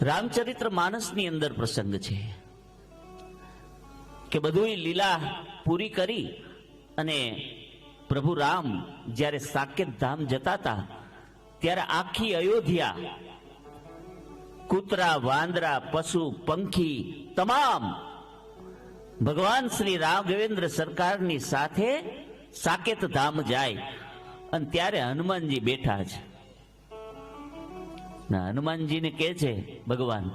રામચરિત્ર માનસની અંદર પ્રસંગ છે કે બધું લીલા પૂરી કરી અને પ્રભુ રામ જ્યારે સાકેત ધામ જતા હતા, ત્યારે આખી અયોધ્યા, કૂતરા, વાંદરા, પશુ, પંખી, તમામ ભગવાન શ્રી રાઘવેન્દ્ર સરકારની સાથે સાકેત ધામ જાય અને ત્યારે હનુમાનજી બેઠા છે ના, હનુમાનજીને કહે છે, ભગવાન,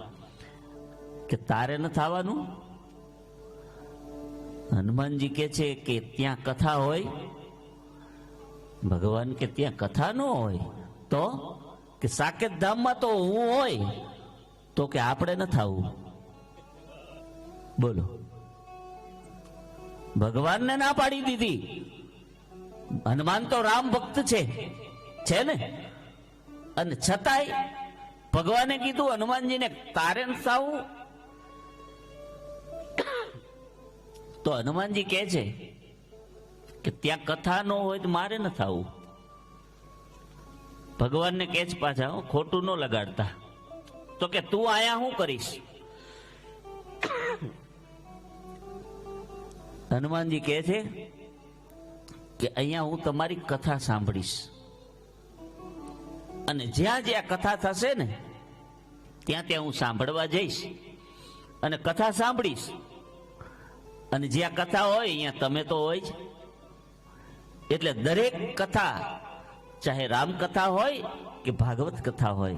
કે તારે ન થવાનું? હનુમાનજી કહે છે કે ત્યાં કથા હોય, ભગવાન કે ત્યાં કથા ન હોય, તો કે સાકેત ધામમાં તો હું હોય, તો કે આપણે ન થવું. બોલો. ભગવાનને ના પાડી દીધી. હનુમાન તો રામ ભક્ત છે છે ને? અને છતાંય ભગવાને કીધું, હનુમાનજીને તારે થવું તો હનુમાનજી કહે છે કે ત્યાં કથા ન હોય તો મારે ન થવું. ભગવાનને કહે છે પાછા ખોટું ન લગાડતા. તો કે, તું આયા હું કરીશ? હનુમાનજી કહે છે કે, અહીંયા હું તમારી કથા સાંભળીશ. અને જ્યાં જ્યાં કથા થશે ને, ત્યાં ત્યાં હું સાંભળવા જઈશ અને કથા સાંભળીશ. અને જ્યાં કથા હોય, અહીંયા તમે તો હોય જ. એટલે દરેક કથા, ચાહે રામકથા હોય કે ભાગવત કથા હોય,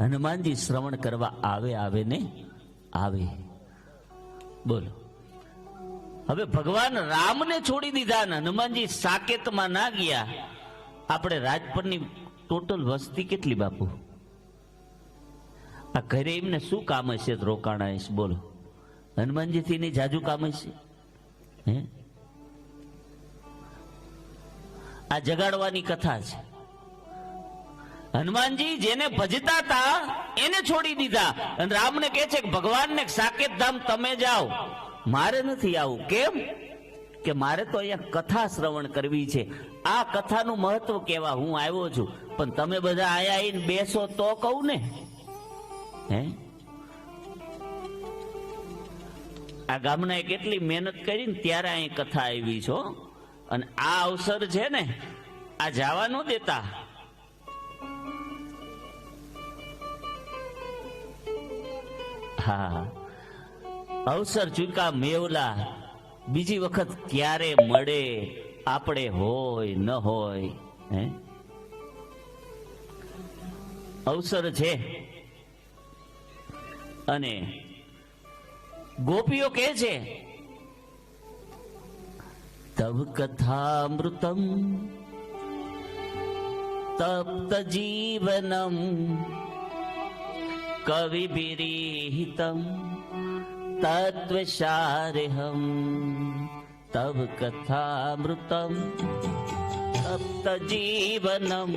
હનુમાનજી શ્રવણ કરવા આવે આવે ને, આવે. બોલો. હવે ભગવાન રામને છોડી દીધા ને હનુમાનજી સાકેતમાં ના ગયા. આપણે રાજપરની ટોટલ વસ્તી કેટલી બાપુ? આ ઘરે એમને શું કામ હશે રોકાણા હશે બોલો. હનુમાનજીથી ની જાજુ કામ હશે? હે? આ જગાડવાની કથા છે. હનુમાનજી જેને ભજતા હતા એને છોડી દીધા. અને રામને કહે છે કે ભગવાનને સાકેત ધામ, તમે જાઓ. મારે નથી આવું. કેમ? કે મારે તો અહીંયા કથા શ્રવણ કરવી છે. આ કથાનું મહત્વ કેવા હું આવ્યો છું. પણ તમે બધા આયા આવીને બેસો તો કહું ને. હે? આ ગામના કેટલી મહેનત કરીને ત્યારે અહીં કથા આવી છો અને આ અવસર છે ને, આ જવા ન દેતા. હા. અવસર ચૂકા મેવલા. બીજી વખત ક્યારે મળે, આપણે હોય, ન હોય, હે? અવસર છે. અને ગોપીઓ કહે છે, તવ કથામૃતમ, તપ્ત જીવનમ કવિભિરીહિતમ तद्वशाहं तव कथामृतम् तप्तजीवनम्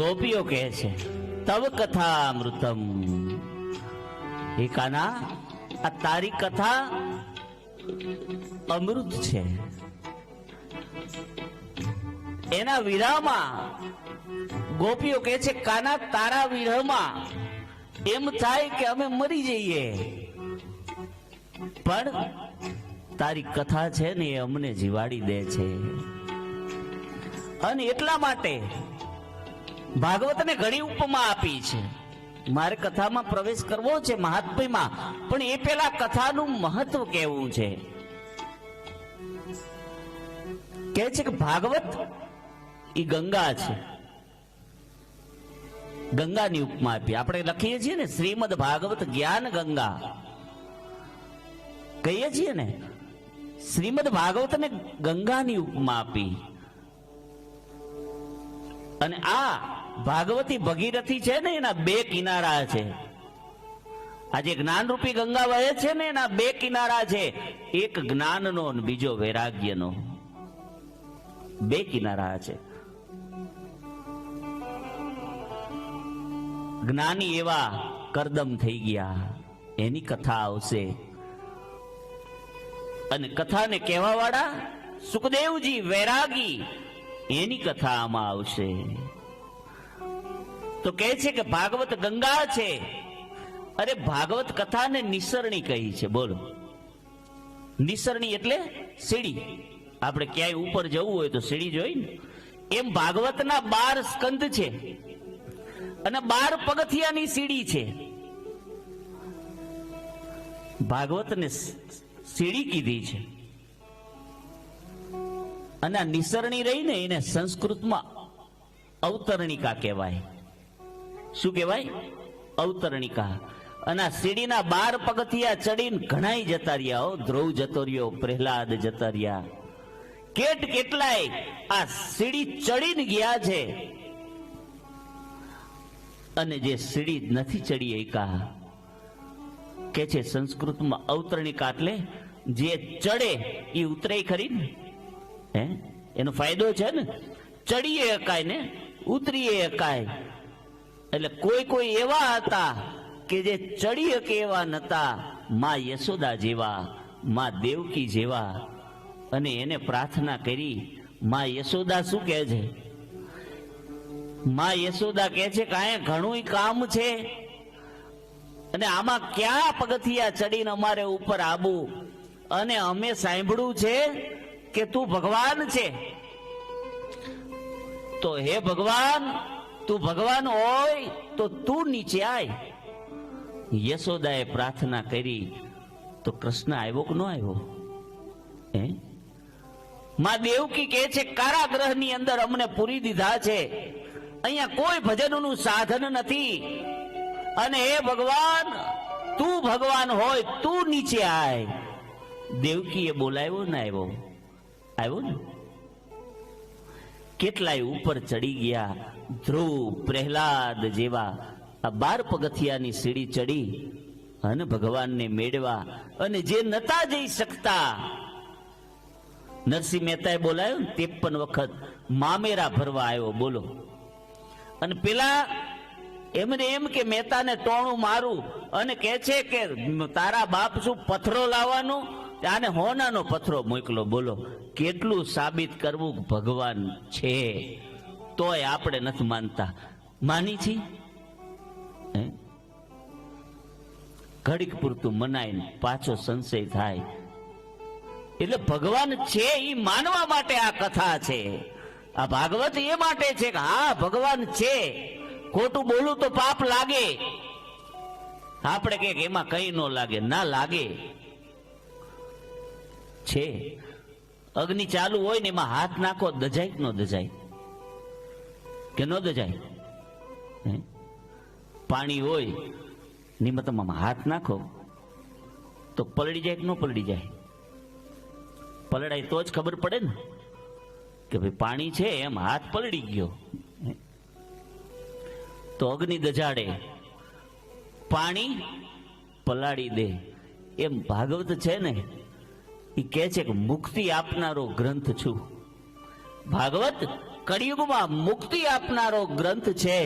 ગોપીઓ કહે છે, તવ કથા અમૃતમ હે આ તારી કથા અમૃત છે. એના વિરહમાં ગોપીઓ કહે છે, કાના, તારા વિરહમાં એમ થાય કે અમે મરી જઈએ. પણ તારી કથા છે ને એ અમને જીવાડી દે છે. અને એટલા માટે ભાગવતને ઘણી ઉપમા આપી છે. મારે કથામાં પ્રવેશ કરવો છે મહાત્મ્યમાં, પણ એ પેલા કથાનું મહત્વ કેવું છે? કે છે કે ભાગવત એ ગંગા છે. ગંગાની ઉપમા આપી. આપણે લખીએ છીએ ને, શ્રીમદ ભાગવત જ્ઞાન ગંગા. કહીએ છીએ ને, શ્રીમદ ભાગવતને ગંગાની ઉપમા આપી. અને આ ભાગવતી ભગીરથી છે ને એના બે કિનારા છે. આજે જ્ઞાનરૂપી ગંગા વહે છે ને એના બે કિનારા છે. એક જ્ઞાનનો બીજો વૈરાગ્યનો. બે કિનારા છે. જ્ઞાની એવા કરદમ થઈ ગયા. એની કથા આવશે. અને કથાને કહેવા વાળા સુખદેવજી વૈરાગી, એની કથા આમાં આવશે. તો કહે છે કે ભાગવત ગંગા છે. અરે ભાગવત કથાને નિસરણી કહી છે, બોલો. નિસરણી એટલે સીડી. આપણે ક્યાંય ઉપર જવું હોય તો સીડી જોઈ ને એમ ભાગવતના બાર સ્કંદ છે. અને બાર પગથિયાની સીડી છે. ભાગવતને સીડી કીધી છે. અને આ નિસરણી રહી ને એને સંસ્કૃતમાં અવતરણિકા કહેવાય. શું કહેવાય? અવતરણિકા. અને આ સીડીના બાર પગથિયા ચડીને ઘણાય જતા રહ્યા હો. ધ્રુવ જતો રહ્યો, પ્રહલાદ જતા રહ્યા. કેટ કેટલાય? આ સીડી ચડીને ગયા છે. અને જે સીડી નથી ચડી એકા, કે છે સંસ્કૃતમાં અવતરણિકા એટલે જે ચડે એ ઉતરે ખરી હે? એનો ફાયદો છે ને? ચડીએ એકાય ને ઉતરીએ એકાય. એટલે કોઈ કોઈ એવા હતા કે જે ચડી શકે એવા નતા. માં યશોદા જેવા, માં દેવકી જેવા. અને એને પ્રાર્થના કરી, માં યશોદા શું કહે છે? માં યશોદા કહે છે કે અહીંયા ઘણું કામ છે. અને આમાં ક્યાં પગથિયા ચડીને અમારે ઉપર આબુ? અને અમે સાંભળ્યું છે કે તું ભગવાન છે. તો હે ભગવાન તું ભગવાન હોય તો તું નીચે આય. યશોદાએ પ્રાર્થના કરી, તો કૃષ્ણ આવ્યો કે ન આવ્યો? હે? માં દેવકી કહે છે કારાગ્રહની અંદર અમને પૂરી દીધા છે. અહીંયા કોઈ ભજનનું સાધન નથી. અને હે ભગવાન, તું ભગવાન હોય, તું નીચે આય. દેવકીએ બોલાવ્યો ને આવ્યો. આવ્યો ને? કેટલાય ઉપર ચડી ગયા. ધ્રુવ પ્રહલાદ જેવા આ બાર પગથિયાની સીડી ચડી અને ભગવાનને મેળવા અને જે નતા જઈ શકતા, નરસિંહ મહેતાએ બોલાયો ને ત્રેપન વખત, મામેરા ભરવા આવ્યો, બોલો. અને પેલા એમને એમ કે, મહેતાને ટોણું મારું અને કહે છે કે, તારા બાપ શું પથરો લાવવાનો? આને હોનાનો પથરો મોકલો, બોલો. કેટલું સાબિત કરવું ભગવાન છે. તોય આપણે નથી માનતા. માની છી? ઘડીક પૂરતું મનાય પાછો સંશય થાય. એટલે ભગવાન છે એ માનવા માટે આ કથા છે. આ ભાગવત એ માટે છે કે હા, ભગવાન છે. ખોટું બોલું તો પાપ લાગે. આપણે કે એમાં કઈ ન લાગે, ના લાગે. છે. અગ્નિ ચાલુ હોય ને એમાં હાથ નાખો, દજાય ન દજાય? કે ન દજાય પાણી હોય નિમતમાં તમે હાથ નાખો, તો પલળી જાય કે ન પલળી જાય? પલળાય તો જ ખબર પડે ને કે ભાઈ પાણી છે, એમ હાથ પલળી ગયો? તો અગ્નિ દજાડે પાણી પલાળી દે. એમ ભાગવત છે ને એ કહે છે કે મુક્તિ આપનારો ગ્રંથ છું. ભાગવત કળિયુગમાં મુક્તિ આપનારો ગ્રંથ છે.